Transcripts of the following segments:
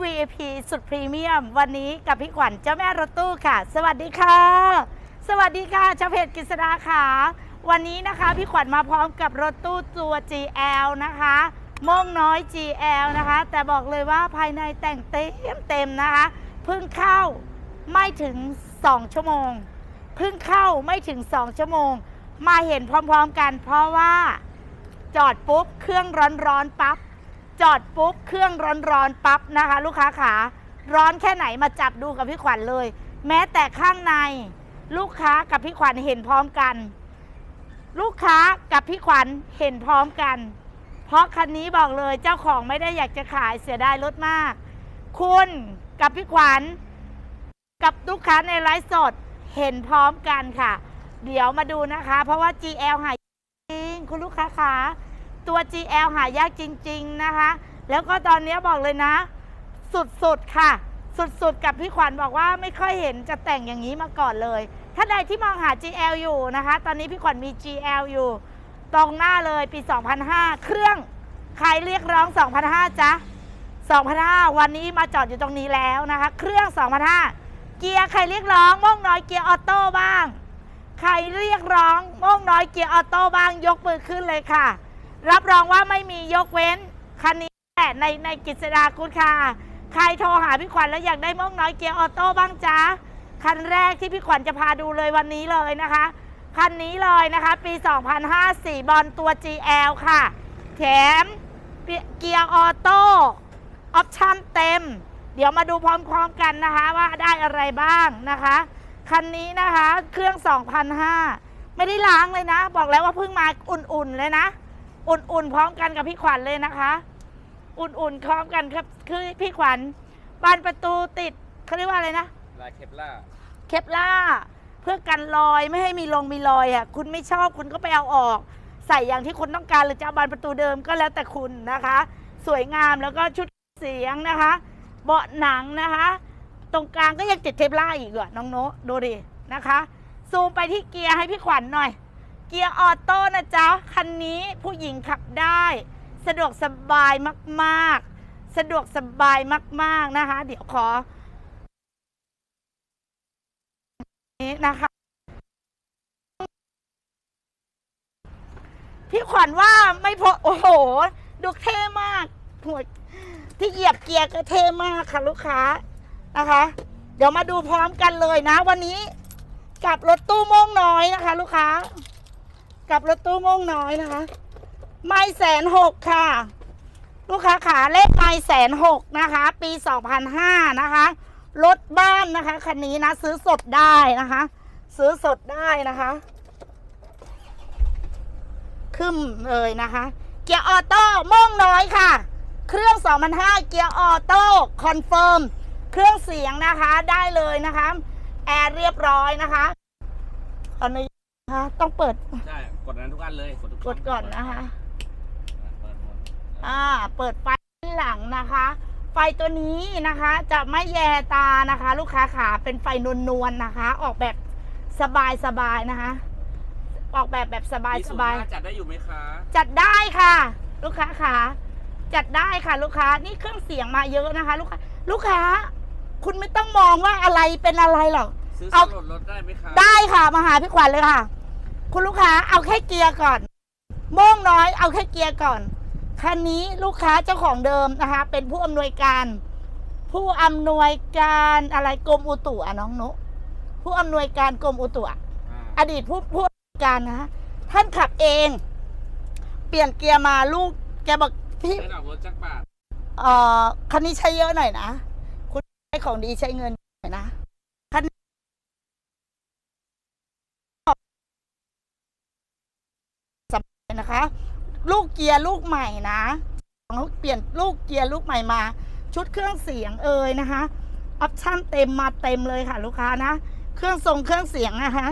VIP สุดพรีเมียม วันนี้กับพี่ขวัญเจ้าแม่รถตู้ค่ะ สวัสดีค่ะ สวัสดีค่ะชาวเพจกฤษดาค่ะ วันนี้นะคะพี่ขวัญมาพร้อมกับรถตู้ตัว GL นะคะโม่งน้อย GL นะคะ แต่บอกเลยว่าภายในแต่งเต็มเต็มนะคะเพิ่งเข้าไม่ถึง 2 ชั่วโมงเพิ่งเข้าไม่ถึง 2 ชั่วโมง มาเห็นพร้อมๆกัน เพราะว่าจอดปุ๊บเครื่องร้อนๆปั๊บ จอดปุ๊บเครื่องร้อนๆปั๊บนะคะ ลูกค้าขาร้อนแค่ไหนมาจับดูกับพี่ขวัญเลย แม้แต่ข้างในลูกค้ากับพี่ขวัญเห็นพร้อมกัน ลูกค้ากับพี่ขวัญเห็นพร้อมกัน เพราะคันนี้บอกเลยเจ้าของไม่ได้อยากจะขายเสียดายรถมาก คุณกับพี่ขวัญกับลูกค้าในไลฟ์สดเห็นพร้อมกันค่ะ เดี๋ยวมาดูนะคะ เพราะว่า GL หายจริงคุณลูกค้าขา ตัว GL หายากจริง ๆนะคะ แล้วก็ตอนนี้บอกเลยนะ สุดๆค่ะ สุดๆ กับพี่ขวัญบอกว่าไม่ค่อยเห็นจะแต่งอย่างนี้มาก่อนเลยถ้าใดที่มองหา GL อยู่นะคะ ตอนนี้พี่ขวัญมี GL อยู่ ตรงหน้าเลยปี 2005 เครื่องใครเรียกร้อง 2005จ๊ะ2005 วันนี้มาจอดอยู่ตรงนี้แล้วนะคะ เครื่อง 2005 เกียร์ใครเรียกร้องม่วงน้อยเกียร์ออโต้บ้าง ใครเรียกร้องม่วงน้อยเกียร์ออโต้บ้างยกมือขึ้นเลยค่ะ รับรองว่าไม่มียกเว้นคันนี้แหละในในกิจดาคุณค่ะ ใครโทรหาพี่ขวัญแล้วอยากได้ม่วงน้อยเกียร์ออโต้บ้างจ๊ะคันแรกที่พี่ขวัญจะพาดูเลยวันนี้เลยนะคะ คันนี้เลยนะคะ ปี 2005สีบอลตัว GL ค่ะ แถมเกียร์ออโต้ออปชั่นเต็ม เดี๋ยวมาดูพร้อมๆกันนะคะว่าได้อะไรบ้างนะคะ คันนี้นะคะเครื่อง 2,005 ไม่ได้ล้างเลยนะ บอกแล้วว่าเพิ่งมาอุ่นๆเลยนะ อุ่นๆพร้อมกันกับพี่ขวัญเลยนะคะ อุ่นๆพร้อมกันครับ คือพี่ขวัญบานประตูติดเขาเรียกว่าอะไรนะลายเคปล่าเคปล่าเพื่อกันรอยไม่ให้มีลงมีรอยอะคุณไม่ชอบคุณก็ไปเอาออก ใส่อย่างที่คุณต้องการหรือจะเอาบานประตูเดิมก็แล้วแต่คุณนะคะ สวยงามแล้วก็ชุดเสียงนะคะ เบาะหนังนะคะ ตรงกลางก็ยังติดเทปล่าอีกอะน้องโนตดูดินะคะ ซูมไปที่เกียร์ให้พี่ขวัญหน่อย เกียร์ออโต้นะจ๊ะ คันนี้ผู้หญิงขับได้ สะดวกสบายมากๆ สะดวกสบายมาก ๆนะคะ เดี๋ยวขอ นี้นะคะ พี่ขวัญว่าไม่พอ โอ้โห ดูเท่มากหัวที่เหยียบเกียร์ก็เท่มากค่ะลูกค้านะคะ เดี๋ยวมาดูพร้อมกันเลยนะ วันนี้กับรถตู้โม่งน้อยนะคะ ลูกค้า กับรถตู้ม่งน้อยนะคะ ไม่แสนหกค่ะ ลูกค้าขาเลขไม่แสนหกนะคะ ปีสองพันห้านะคะรถบ้านนะคะคันนี้นะซื้อสดได้นะคะ ซื้อสดได้นะคะขึ้นเลยนะคะ เกียร์ออโต้ม่งน้อยค่ะ เครื่อง2005เกียร์ออโต้คอนเฟิร์มเครื่องเสียงนะคะได้เลยนะคะ แอร์เรียบร้อยนะคะตอนนี้ คะต้องเปิดใช่ กดนั้นทุกอันเลย กดทุกกดก่อนนะคะ เปิดหมดอ่า เปิดไฟหลังนะคะ ไฟตัวนี้นะคะ จะไม่แยตานะคะ ลูกค้าขาเป็นไฟนวลๆนะคะ ออกแบบสบายๆนะคะ ออกแบบแบบสบายมีสศูนบายย์ห้าจัดได้อยู่ไหมคะจัดได้ค่ะ ลูกค้าขาจัดได้ค่ะ ลูกค้านี่เครื่องเสียงมาเยอะนะคะ ลูกค้าลูกค้า คุณไม่ต้องมองว่าอะไรเป็นอะไรหรอก ซื้อเอาสลดรถได้ไหมคะได้ค่ะมาหาพี่ขวัญเลยค่ะ คุณลูกค้าเอาแค่เกียร์ก่อน โม่งน้อยเอาแค่เกียร์ก่อน คันนี้ลูกค้าเจ้าของเดิมนะคะ เป็นผู้อำนวยการ ผู้อำนวยการอะไรกรมอุตุอะน้องนุ ผู้อำนวยการกรมอุตุอะอ่าอดีตผู้ผู้อำนวยการนะคะท่านขับเอง เปลี่ยนเกียร์มาลูก แกบอกพี่ใช้ดอกรถจักรบาทเอ่อคันนี้ใช้เยอะหน่อยนะ คุณใช้ของดีใช้เงินหน่อยนะ คันนี้สำคัญ นะคะ ลูกเกียร์ลูกใหม่นะเขาเปลี่ยนลูกเกียร์ลูกใหม่มา ชุดเครื่องเสียงเอ่ยนะคะออปชั่นเต็มมาเต็มเลยค่ะ ลูกค้านะเครื่องทรงเครื่องเสียงนะคะ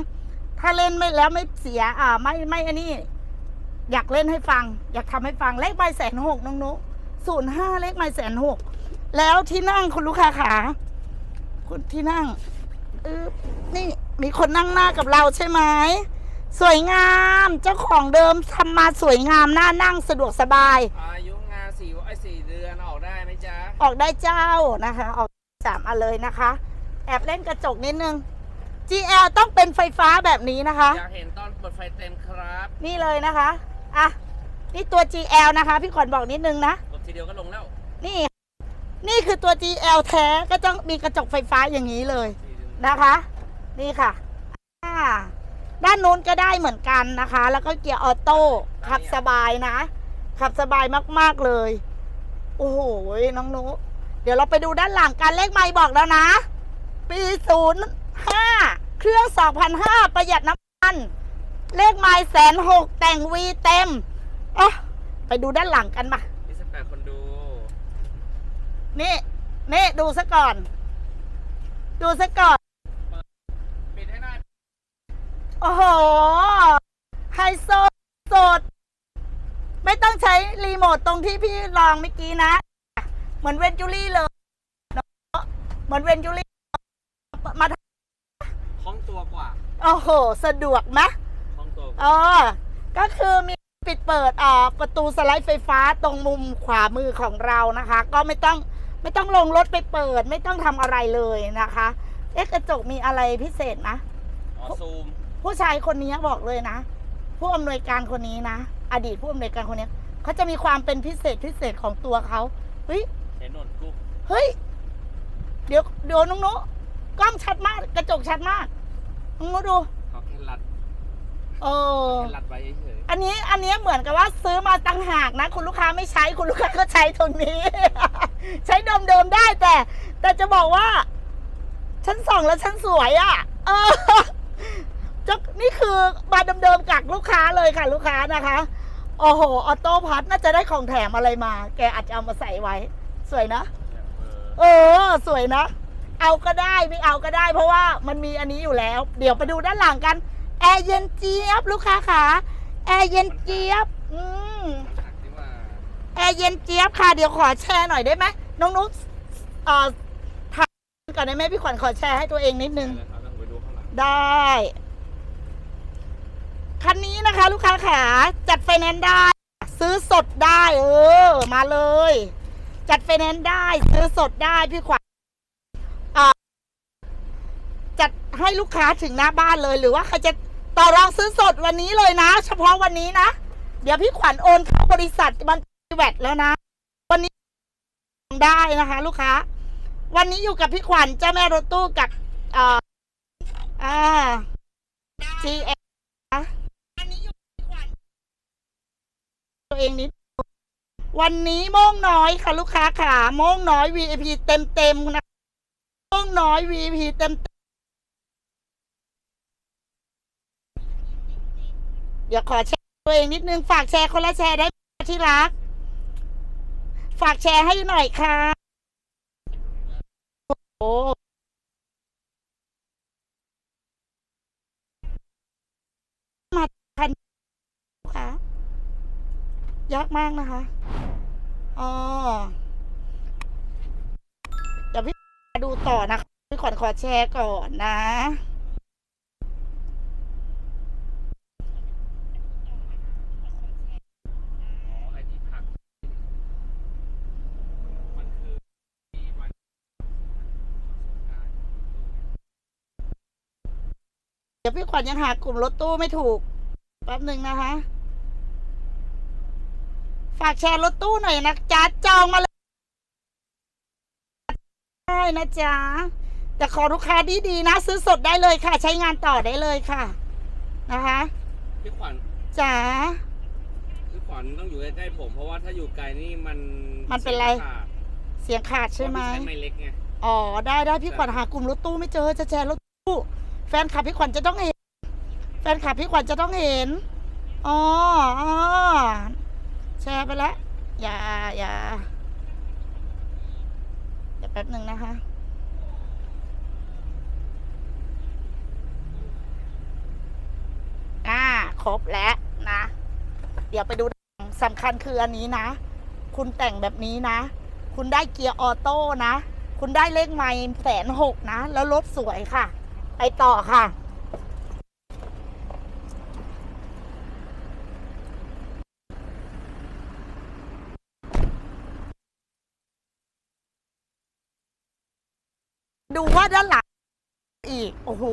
ถ้าเล่นไม่แล้วไม่เสียอ่าไม่ไม่อันนี้ อยากเล่นให้ฟัง อยากทำให้ฟังเลขใบแสนหกน้องนุศูนย์ห้าเลขใบแสนหกแล้วที่นั่งคุณลูกค้าขาคุณที่นั่งออนี่มีคนนั่งหน้ากับเราใช่ไหม สวยงาม เจ้าของเดิมทำมาสวยงามน่านั่งสะดวกสบาย อายุงานสี่ไอ้สี่เดือนออกได้ไหมจ๊ะออกได้เจ้านะคะ ออกสามอันเลยนะคะ แอบเล่นกระจกนิดนึง GL ต้องเป็นไฟฟ้าแบบนี้นะคะ อยากเห็นตอนเปิดไฟเต็มครับนี่เลยนะคะอะนี่ตัว GL นะคะ พี่ขวัญบอกนิดนึงนะ กดทีเดียวก็ลงแล้วนี่ นี่คือตัว GL แท้ก็ต้องมีกระจกไฟฟ้าอย่างนี้เลยนะคะ นี่ค่ะอ่า ด้านนู้นก็ได้เหมือนกันนะคะ แล้วก็เกียร์ออโต้ขับสบายนะ ขับสบายมาก ๆ เลย โอ้โหน้องนุเดี๋ยวเราไปดูด้านหลังการเลขไม้บอกแล้วนะ ปี05เครื่อง2,500ประหยัดน้ำมัน เลขไม้แสนหกแต่งวีเต็มอะไปดูด้านหลังกันมา28คนดู นี่นี่ดูซะก่อน ดูซะก่อนปิดให้หน่อย โอ้โห ไฮโซสด ไม่ต้องใช้รีโมทตรงที่พี่ลองเมื่อกี้นะ เหมือนเวนจูรี่เลยเนอะเหมือนเวนจูรี่ มาคล่องตัวกว่าโอ้โห สะดวกไหมคล่องตัวกว่าอ๋อก็คือมีปิดเปิดอ่าประตูสไลด์ไฟฟ้าตรงมุมขวามือของเรานะคะ ก็ไม่ต้องไม่ต้องลงรถไปเปิด ไม่ต้องทำอะไรเลยนะคะ เอ๊ะกระจกมีอะไรพิเศษนะ อ๋อซูม ผู้ชายคนนี้บอกเลยนะ ผู้อำนวยการคนนี้นะ อดีตผู้อำนวยการคนนี้เขาจะมีความเป็นพิเศษพิเศษของตัวเขาเฮ้ยเห็นหนวดกุ๊กเฮ้ย เดี๋ยวเดี๋ยวน้องนุกล้องชัดมาก กระจกชัดมากน้องนุดูเขาแค่รัดเออแค่รัดไว้เฉยอันนี้อันนี้เหมือนกับว่าซื้อมาตั้งหากนะ คุณลูกค้าไม่ใช้คุณลูกค้าก็ใช้ตรงนี้ ใช้เดิมๆได้แต่ แต่จะบอกว่าฉันส่องแล้วฉันสวยอะ่ะ เออ จะนี่คือมาเดิมๆจากลูกค้าเลยค่ะ ลูกค้านะคะโอ้โหออโต้พัทน่าจะได้ของแถมอะไรมา แกอาจจะเอามาใส่ไว้ สวยนะๆเออเออ สวยนะ เอาก็ได้ไม่เอาก็ได้ เพราะว่ามันมีอันนี้อยู่แล้ว เดี๋ยวไปดูด้านหลังกันแอร์เย็นเจี๊ยบลูกค้าค่ะแอร์เย็นเจี๊ยบ อืมน้ำหนักที่ว่าแอร์เย็นเจี๊ยบค่ะ เดี๋ยวขอแชร์หน่อยได้ไหมน้องนุ๊กเอ่อถ่ายก่อนได้ไหมพี่ขวัญขอแชร์ให้ตัวเองนิดนึงเลยครับต้องไปดูข้างหลังได้ คันนี้นะคะ ลูกค้าขาจัดไฟแนนซ์ได้ ซื้อสดได้ เออ มาเลย จัดไฟแนนซ์ได้ ซื้อสดได้พี่ขวัญจัดให้ลูกค้าถึงหน้าบ้านเลยหรือว่าใครจะต่อรองซื้อสดวันนี้เลยนะ เฉพาะวันนี้นะ เดี๋ยวพี่ขวัญโอนเข้าบริษัทมันแวดแล้วนะ วันนี้ได้นะคะ ลูกค้า วันนี้อยู่กับพี่ขวัญเจ้าแม่รถตู้กับอ่าอ่า G X นะอันนี้อยู่ที่ขวัญ ตัวเองนิดวันนี้โม่งน้อยค่ะลูกค้าขาโม่งน้อย VIP เต็มเต็มนะโม่งน้อย VIP เต็มเดี๋ยวขอแชร์ตัวเองนิดนึงฝากแชร์คนละแชร์ได้ที่รัก ฝากแชร์ให้หน่อยค่ะ โอ้มาทันค่ะ ยากมากนะคะอ๋อเดี๋ยวพี่ดูต่อนะคะพี่ขวัญขอแชร์ก่อนนะ เดี๋ยวพี่ขวัญยังหากลุ่มรถตู้ไม่ถูก แป๊บหนึ่งนะคะ ฝากแชร์รถตู้หน่อยนะจ๊ะจองมาเลยได้นะจ๊ะแต่ขอลูกค้าดีๆนะ ซื้อสดได้เลยค่ะ ใช้งานต่อได้เลยค่ะ นะคะพี่ขวัญจ๋าพี่ขวัญต้องอยู่ใกล้ๆผม เพราะว่าถ้าอยู่ไกลนี่มันมันเป็นไรขาดเสียงขาดใช่ไหมเพราะพี่ใช้ไม้เล็กไงอ๋อได้ได้พี่ขวัญหากลุ่มรถตู้ไม่เจอจะแชร์รถตู้ แฟนคลับพี่ขวัญจะต้องเห็น แฟนคลับพี่ขวัญจะต้องเห็นอ๋ออ๋อแชร์ไปแล้ว อย่าอย่าเดี๋ยวแป๊บหนึ่งนะคะอ่าครบแล้วนะ เดี๋ยวไปดูสำคัญคืออันนี้นะ คุณแต่งแบบนี้นะ คุณได้เกียร์ออโต้นะ คุณได้เลขไมล์แสนหกนะ แล้วรถสวยค่ะ ไปต่อค่ะ ดูว่าด้านหลังอีก โอ้โห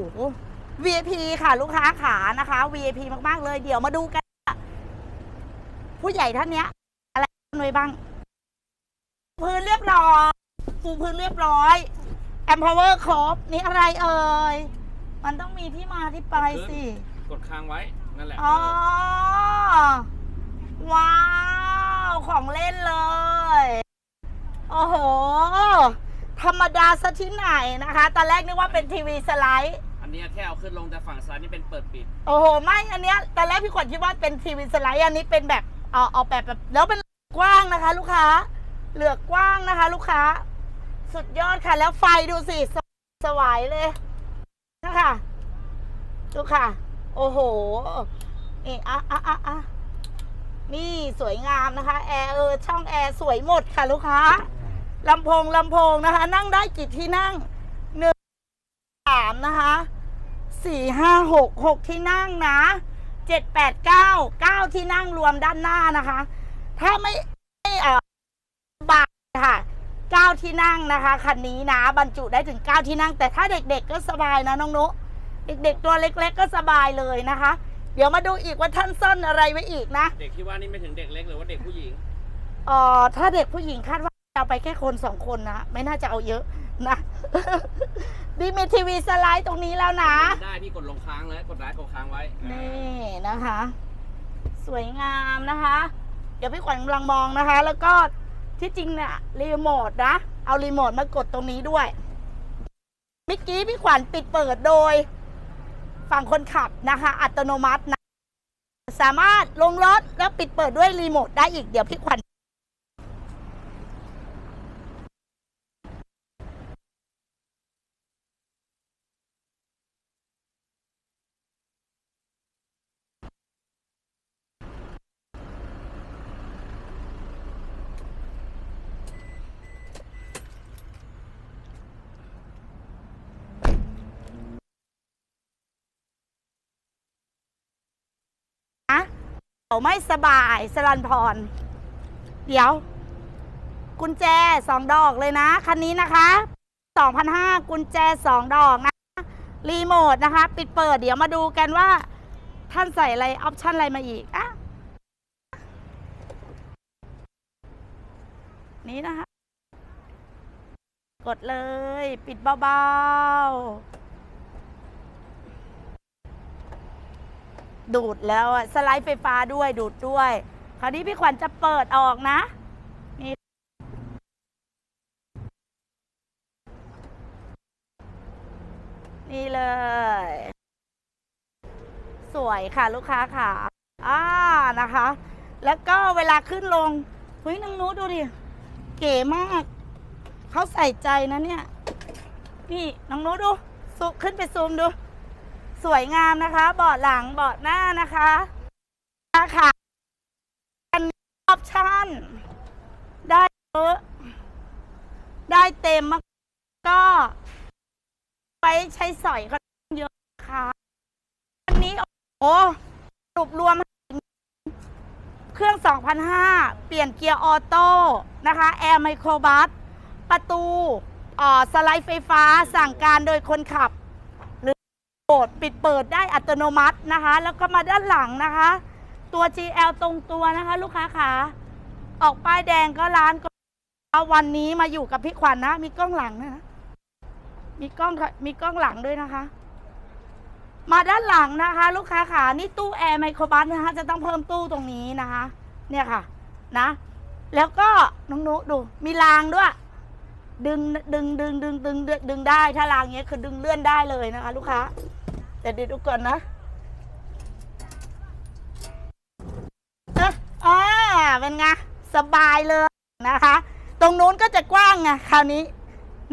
VIP ค่ะ ลูกค้าขานะคะ VIP มาก ๆ เลย เดี๋ยวมาดูกันว่าผู้ใหญ่ท่านเนี้ย อะไรหน่วยบ้าง พื้นเรียบร้อยปูพื้นเรียบร้อยแอมพาวเวอร์ครบนี่อะไรเอ่ย มันต้องมีที่มาที่ไปสิ กดค้างไว้ นั่นแหละ อ๋อ ว้าว ของเล่นเลย โอ้โห ธ รรมดาซะที่ไหนนะคะ ตอนแรกนึกว่าเป็นทีวีสไลด์ อันเนี้ยแค่เอาขึ้นลงแต่ฝั่งซ้ายนี่เป็นเปิดปิด โอ้โห ไม่อันเนี้ยตอนแรกพี่ขวัญคิดว่าเป็นทีวีสไลด์อันนี้เป็นแบบเอาเอาแบบแบบแล้วเป็นกว้างนะคะ ลูกค้า เหลือกกว้างนะคะ ลูกค้า สุดยอดค่ะ แล้วไฟดูสิสสวายเลยนะคะดูค่ะ โอ้โหนี่อะอะอะอะนี่สวยงามนะคะ แอร์เออช่องแอร์สวยหมดค่ะ ลูกค้า ลำโพงลำโพงนะคะ นั่งได้กี่ที่นั่งหนึ่งสามนะคะสี่ห้าหกหกที่นั่งนะเจ็ดแปดเก้าเก้าที่นั่งรวมด้านหน้านะคะ ถ้าไม่ไม่เอ่อบาทค่ะเก้าที่นั่งนะคะคันนี้นะ บรรจุได้ถึงเก้าที่นั่ง แต่ถ้าเด็กๆก็สบายนะน้องนุเด็กๆตัวเล็ก ๆ ก็สบายเลยนะคะ เดี๋ยวมาดูอีกว่าท่านซ่อนอะไรไว้อีกนะ เด็กที่ว่านี่ไม่ถึงเด็กเล็กหรือว่าเด็กผู้หญิงเอ่อถ้าเด็กผู้หญิงคาดว่าจะ เอาไปแค่คนสองคนนะไม่น่าจะเอาเยอะนะดีมีทีวีสไลด์ตรงนี้แล้วนะ ได้พี่กดลงค้างเลยกดไลค์กดค้างไว้นี่นะคะ สวยงามนะคะ เดี๋ยวพี่ขวัญกำลังมองนะคะ แล้วก็ที่จริงเนี่ยรีโมทนะเอารีโมทมากดตรงนี้ด้วยเมื่อกี้พี่ขวัญปิดเปิดโดย ฝั่งคนขับนะคะ อัตโนมัตินะสามารถลงรถแล้วปิดเปิดด้วยรีโมทได้อีกเดี๋ยวพี่ขวัญ นะเขา ไม่สบายสลันพร เดี๋ยว กุญแจสองดอกเลยนะ คันนี้นะคะ2,500กุญแจสองดอกนะ รีโมทนะคะ ปิดเปิดเดี๋ยวมาดูกันว่า ท่านใส่อะไร ออปชั่นอะไรมาอีกอะนี่นะคะ กดเลย ปิดเบาๆ ดูดแล้วอะสไลด์ไฟฟ้าด้วยดูดด้วย คราวนี้พี่ขวัญจะเปิดออกนะนี่นี่เลย สวยค่ะลูกค้าค่ะอ่านะคะ แล้วก็เวลาขึ้นลงเฮ้ยน้องนู้ดูดิ เก๋มาก เขาใส่ใจนะเนี่ย นี่น้องนู้ดูซูขึ้นไปซูมดู สวยงามนะคะ เบาะหลังเบาะหน้านะคะราคาอันออปชั่น ได้เยอะได้เต็มมากก็ไปใช้สอยก็เยอะค่ะอันนี้ โอ้สรุปรวม เครื่อง 2,005 เปลี่ยนเกียร์ออโต้นะคะ แอร์ไมโครบัส ประตูอ่อสไลด์ไฟฟ้าสั่งการโดยคนขับ มดปิดเปิดได้อัตโนมัตินะคะ แล้วก็มาด้านหลังนะคะ ตัว GL ตรงตัวนะคะ ลูกค้าขาออกป้ายแดงก็ร้านก็วันนี้มาอยู่กับพี่ขวัญนะ มีกล้องหลังนะมีกล้องมีกล้องหลังด้วยนะคะ มาด้านหลังนะคะ ลูกค้าขานี่ตู้แอร์ไมโครบัสนะคะจะต้องเพิ่มตู้ตรงนี้นะคะ เนี่ยค่ะนะ แล้วก็น้องนุดูมีรางด้วย ดึงดึงดึงดึงดึงดึงดึงได้ถ้ารางเงี้ยคือดึงเลื่อนได้เลยนะคะ ลูกค้าแต่เดี๋ยวดูก่อนนะเอะอ่าเป็นไงสบายเลยนะคะ ตรงนู้นก็จะกว้างไงคราวนี้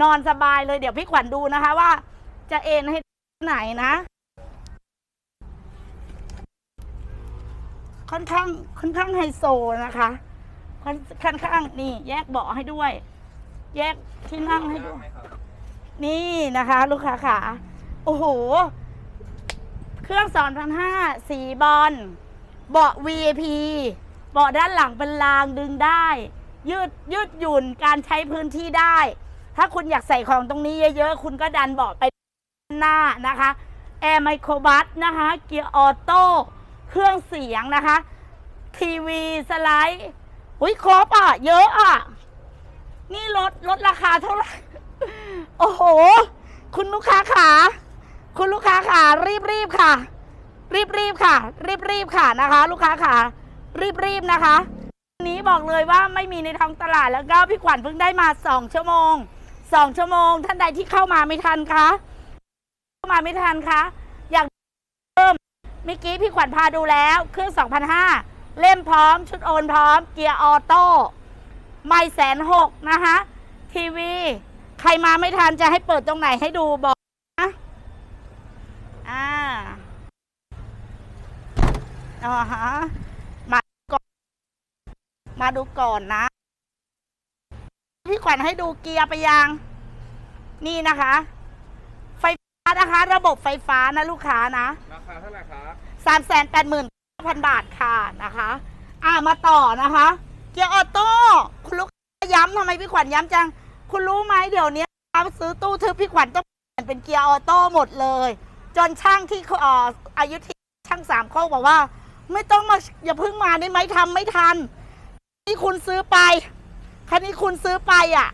นอนสบายเลยเดี๋ยวพี่ขวัญดูนะคะว่า จะเอ็นให้ไหนนะ ค่อนข้างค่อนข้างไฮโซนะคะ ค่อนค่อนข้างนี่แยกเบาะให้ด้วย แยกที่นั่งให้ด้วยนี่นะคะ ลูกค้าขาโอ้โห เครื่องสอนพันห้าสีบอล เบาะ VIP เบาะด้านหลังเป็นรางดึงได้ ยืดยืดหยุ่นการใช้พื้นที่ได้ ถ้าคุณอยากใส่ของตรงนี้เยอะๆ คุณก็ดันเบาะไปหน้านะคะแอร์ไมโครบัสนะคะ เกียร์ออโต้ เครื่องเสียงนะคะ ทีวีสไลด์ อุ้ยครบอะ เยอะอะ นี่ลดลดราคาเท่าไหร่ โอ้โห คุณลูกค้าขา คุณลูกค้าขารีบรีบๆค่ะ รีบรีบๆค่ะ รีบรีบๆค่ะนะคะ ลูกค้าขารีบรีบๆนะคะนี้บอกเลยว่าไม่มีในท้องตลาดแล้วก็พี่ขวัญเพิ่งได้มาสองชั่วโมงสองชั่วโมง ท่านใดที่เข้ามาไม่ทันคะเข้ามาไม่ทันคะอยากเพิ่มเมื่อกี้พี่ขวัญพาดูแล้ว เครื่อง2,500เล่มพร้อม ชุดโอนพร้อม เกียร์ออโต้ ไม่แสนหกนะคะทีวี ใครมาไม่ทันจะให้เปิดตรงไหนให้ดูบอกนะอ่าอ่าฮะมาก่อนมาดูก่อนนะ พี่ขวัญให้ดูเกียร์ไปยัง นี่นะคะ ไฟฟ้านะคะ ระบบไฟฟ้านะลูกค้านะ ราคาเท่าไหร่ครับสามแสนแปดหมื่นพันบาทค่ะนะคะ อ่ามาต่อนะคะเกียร์ออโต้คุณลูกค้าย้ำทำไมพี่ขวัญย้ำจัง คุณรู้ไหมเดี๋ยวนี้ซื้อตู้ทึบพี่ขวัญต้องเปลี่ยนเป็นเกียร์ออโต้หมดเลย จนช่างที่ออายุที่ช่างสามโคกบอกว่า ไม่ต้องมาอย่าเพิ่งมาได้ไหมทำไม่ทันนี่คุณซื้อไปคันนี้คุณซื้อไปอะ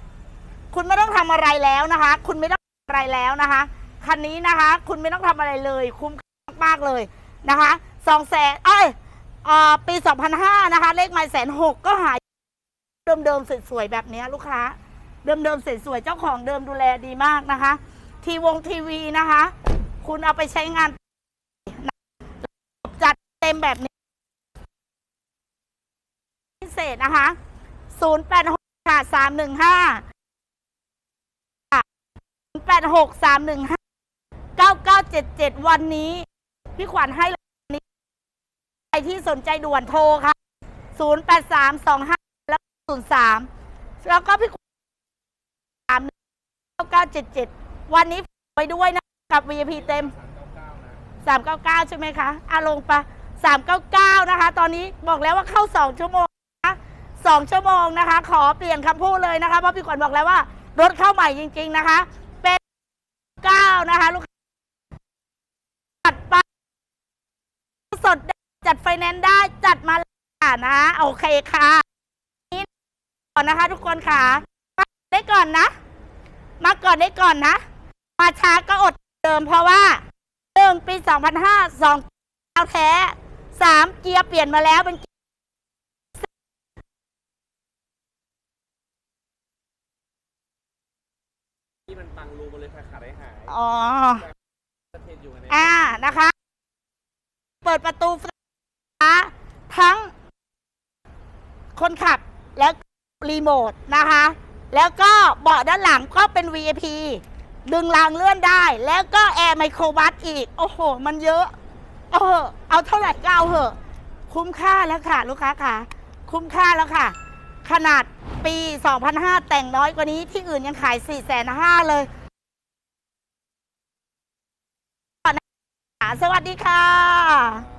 คุณไม่ต้องทำอะไรแล้วนะคะ คุณไม่ต้องอะไรแล้วนะคะคันนี้นะคะ คุณไม่ต้องทำอะไรเลย คุ้มมากเลยนะคะสองแสนเอ้ย ปีสองพันห้านะคะ เลขไม้แสนหกก็หายเดิมๆสวยๆแบบนี้ลูกค้า เดิมๆสวยๆเจ้าของเดิมดูแลดีมากนะคะ ทีวงทีวีนะคะ คุณเอาไปใช้งานจัดเต็มแบบนี้พิเศษนะคะ 086ค่ะ315 086 315 9977 วันนี้ พี่ขวัญให้วันนี้ใคร ที่สนใจด่วนโทรค่ะ 083 25แล้ว03 แล้วก็พี่ขวัญ3 9977วันนี้ไปด้วยนะกับ VIP เต็ม 399 ใช่ไหมคะอาลงปะ399 นะคะ ตอนนี้บอกแล้วว่าเข้า 2 ชั่วโมงนะ2ชั่วโมงนะคะ ขอเปลี่ยนคำพูดเลยนะคะ เพราะพี่ขวัญบอกแล้วว่า รถเข้าใหม่จริง ๆ นะคะ เป็น 9 นะคะลูกค้าจัดไปสดได้จัดไฟ แนนซ์ได้จัดมาเลยค่ะนะ โอเคค่ะนี่ก่อนนะคะ ทุกคนค่ะ มาได้ก่อนนะ มาก่อนได้ก่อนนะ มาช้าก็อดเดิมเพราะว่าหนึ่งปี2005สองดาวแท้สามเกียร์เปลี่ยนมาแล้วเป็นที่มันปังรูมาเลยขาดขาดได้หายอ๋อ ประเทศอยู่ในอ่านะคะ เปิดประตูไฟฟ้า ทั้ง คนขับแล้วรีโมทนะคะ แล้วก็เบาะด้านหลังก็เป็น VIP ดึงรางเลื่อนได้ แล้วก็แอร์ไมโครบัสอีก โอ้โห มันเยอะ เออเอาเท่าไหร่ก็เอาเหอะ คุ้มค่าแล้วค่ะ ลูกค้าค่ะ คุ้มค่าแล้วค่ะ ขนาดปี 2005 แต่งน้อยกว่านี้ที่อื่นยังขาย4 5 0 0 0เลยสวัสดีค่ะ